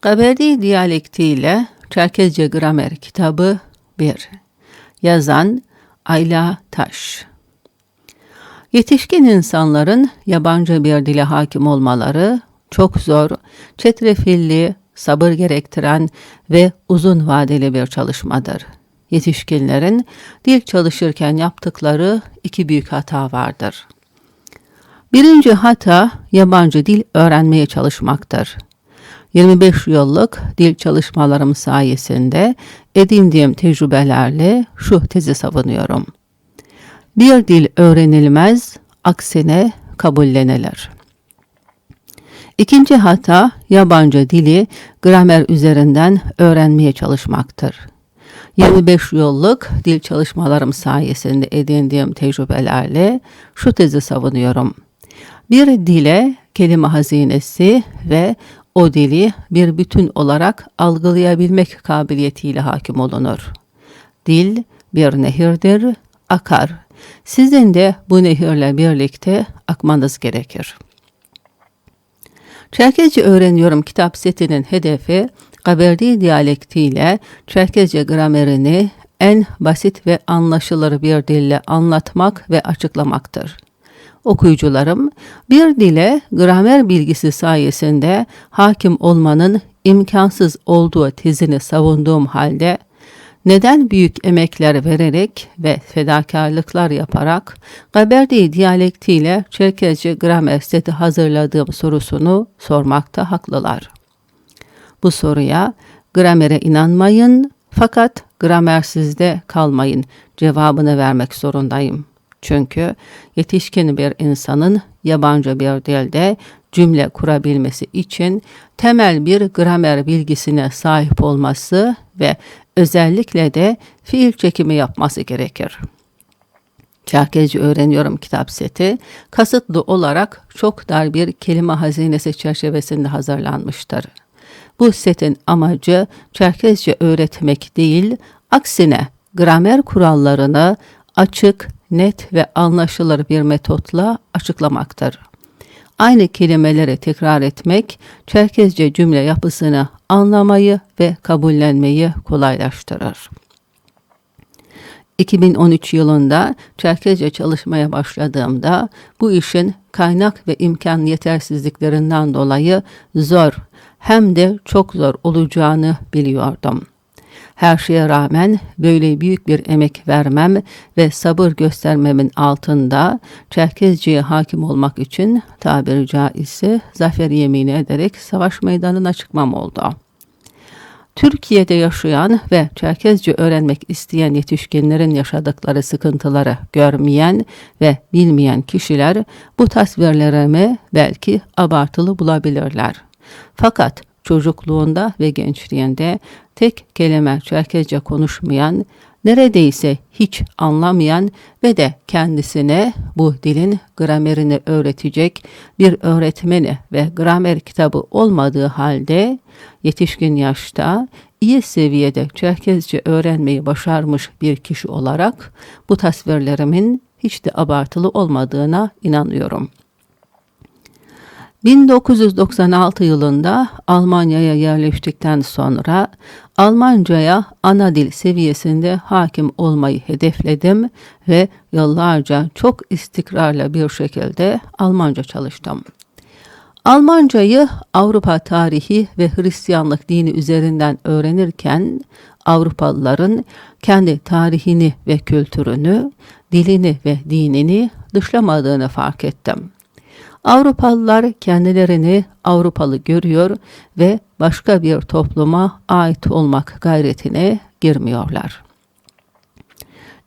Kaberdi diyalektiyle Çerkezce Gramer kitabı 1. Yazan Ayla Taş Yetişkin insanların yabancı bir dile hakim olmaları çok zor, çetrefilli, sabır gerektiren ve uzun vadeli bir çalışmadır. Yetişkinlerin dil çalışırken yaptıkları iki büyük hata vardır. Birinci hata yabancı dil öğrenmeye çalışmaktır. 25 yıllık dil çalışmalarım sayesinde edindiğim tecrübelerle şu tezi savunuyorum. Bir dil öğrenilmez, aksine kabullenilir. İkinci hata yabancı dili gramer üzerinden öğrenmeye çalışmaktır. 25 yıllık dil çalışmalarım sayesinde edindiğim tecrübelerle şu tezi savunuyorum. Bir dile kelime hazinesi ve o dili bir bütün olarak algılayabilmek kabiliyetiyle hakim olunur. Dil bir nehirdir, akar. Sizin de bu nehirle birlikte akmanız gerekir. Çerkezce öğreniyorum kitap setinin hedefi Kaberdi diyalektiyle Çerkezce gramerini en basit ve anlaşılır bir dille anlatmak ve açıklamaktır okuyucularım bir dile gramer bilgisi sayesinde hakim olmanın imkansız olduğu tezini savunduğum halde neden büyük emekler vererek ve fedakarlıklar yaparak Gaberdi diyalektiyle Çerkezce gramer seti hazırladığım sorusunu sormakta haklılar. Bu soruya gramere inanmayın fakat gramersizde kalmayın cevabını vermek zorundayım.'' Çünkü yetişkin bir insanın yabancı bir dilde cümle kurabilmesi için temel bir gramer bilgisine sahip olması ve özellikle de fiil çekimi yapması gerekir. Çerkezce öğreniyorum kitap seti kasıtlı olarak çok dar bir kelime hazinesi çerçevesinde hazırlanmıştır. Bu setin amacı Çerkezce öğretmek değil, aksine gramer kurallarını açık, net ve anlaşılır bir metotla açıklamaktır. Aynı kelimeleri tekrar etmek, Çerkezce cümle yapısını anlamayı ve kabullenmeyi kolaylaştırır. 2013 yılında Çerkezce çalışmaya başladığımda bu işin kaynak ve imkan yetersizliklerinden dolayı zor hem de çok zor olacağını biliyordum.'' Her şeye rağmen böyle büyük bir emek vermem ve sabır göstermemin altında Çerkezci'ye hakim olmak için tabiri caizse zafer yemini ederek savaş meydanına çıkmam oldu. Türkiye'de yaşayan ve Çerkezce öğrenmek isteyen yetişkinlerin yaşadıkları sıkıntıları görmeyen ve bilmeyen kişiler bu tasvirlerimi belki abartılı bulabilirler. Fakat çocukluğunda ve gençliğinde tek kelime Çerkezce konuşmayan, neredeyse hiç anlamayan ve de kendisine bu dilin gramerini öğretecek bir öğretmeni ve gramer kitabı olmadığı halde yetişkin yaşta iyi seviyede Çerkezce öğrenmeyi başarmış bir kişi olarak bu tasvirlerimin hiç de abartılı olmadığına inanıyorum.'' 1996 yılında Almanya'ya yerleştikten sonra Almanca'ya ana dil seviyesinde hakim olmayı hedefledim ve yıllarca çok istikrarlı bir şekilde Almanca çalıştım. Almancayı Avrupa tarihi ve Hristiyanlık dini üzerinden öğrenirken Avrupalıların kendi tarihini ve kültürünü, dilini ve dinini dışlamadığını fark ettim. Avrupalılar kendilerini Avrupalı görüyor ve başka bir topluma ait olmak gayretine girmiyorlar.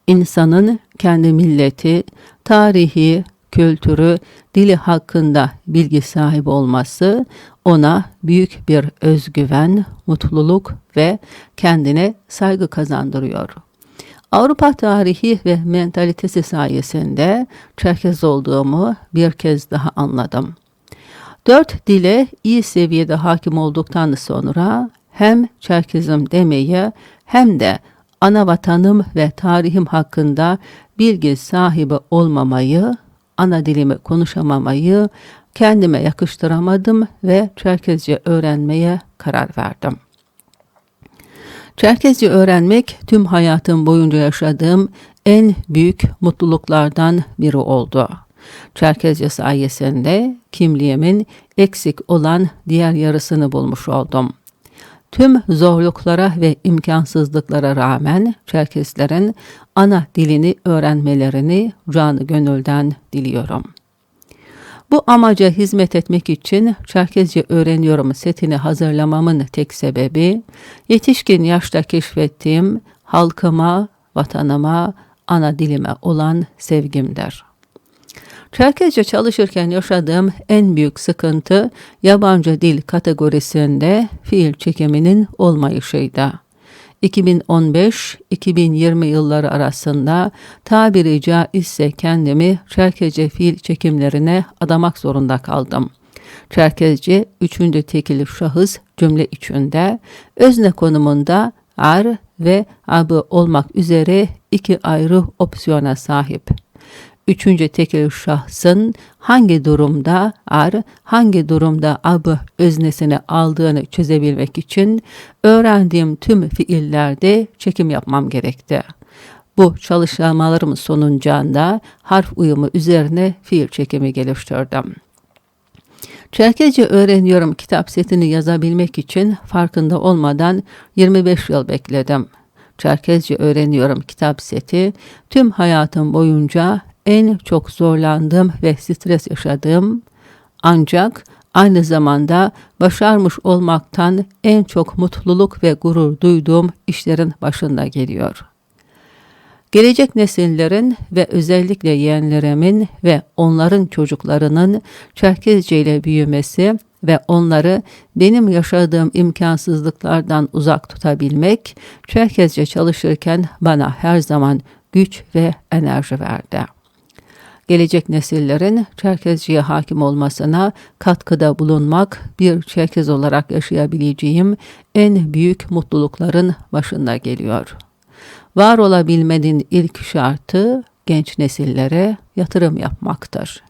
İnsanın kendi milleti, tarihi, kültürü, dili hakkında bilgi sahibi olması ona büyük bir özgüven, mutluluk ve kendine saygı kazandırıyor. Avrupa tarihi ve mentalitesi sayesinde Çerkez olduğumu bir kez daha anladım. Dört dile iyi seviyede hakim olduktan sonra hem Çerkezim demeyi hem de ana vatanım ve tarihim hakkında bilgi sahibi olmamayı, ana dilimi konuşamamayı kendime yakıştıramadım ve Çerkezce öğrenmeye karar verdim. Çerkezce öğrenmek tüm hayatım boyunca yaşadığım en büyük mutluluklardan biri oldu. Çerkezce sayesinde kimliğimin eksik olan diğer yarısını bulmuş oldum. Tüm zorluklara ve imkansızlıklara rağmen Çerkeslerin ana dilini öğrenmelerini canı gönülden diliyorum. Bu amaca hizmet etmek için Çerkezce öğreniyorum setini hazırlamamın tek sebebi yetişkin yaşta keşfettiğim halkıma, vatanıma, ana dilime olan sevgimdir. Çerkezce çalışırken yaşadığım en büyük sıkıntı yabancı dil kategorisinde fiil çekiminin olmayışıydı. 2015-2020 yılları arasında tabiri caizse kendimi Çerkezce fiil çekimlerine adamak zorunda kaldım. Çerkezce üçüncü tekil şahıs cümle içinde özne konumunda ar ve abı olmak üzere iki ayrı opsiyona sahip. Üçüncü tekil şahsın hangi durumda ar, hangi durumda abı öznesini aldığını çözebilmek için öğrendiğim tüm fiillerde çekim yapmam gerekti. Bu çalışmalarım sonuncunda harf uyumu üzerine fiil çekimi geliştirdim. Çerkezce öğreniyorum kitap setini yazabilmek için farkında olmadan 25 yıl bekledim. Çerkezce öğreniyorum kitap seti tüm hayatım boyunca en çok zorlandığım ve stres yaşadığım ancak aynı zamanda başarmış olmaktan en çok mutluluk ve gurur duyduğum işlerin başında geliyor. Gelecek nesillerin ve özellikle yeğenlerimin ve onların çocuklarının Çerkezce ile büyümesi ve onları benim yaşadığım imkansızlıklardan uzak tutabilmek Çerkezce çalışırken bana her zaman güç ve enerji verdi. Gelecek nesillerin Çerkezciye hakim olmasına katkıda bulunmak bir Çerkez olarak yaşayabileceğim en büyük mutlulukların başında geliyor.'' Var olabilmenin ilk şartı genç nesillere yatırım yapmaktır.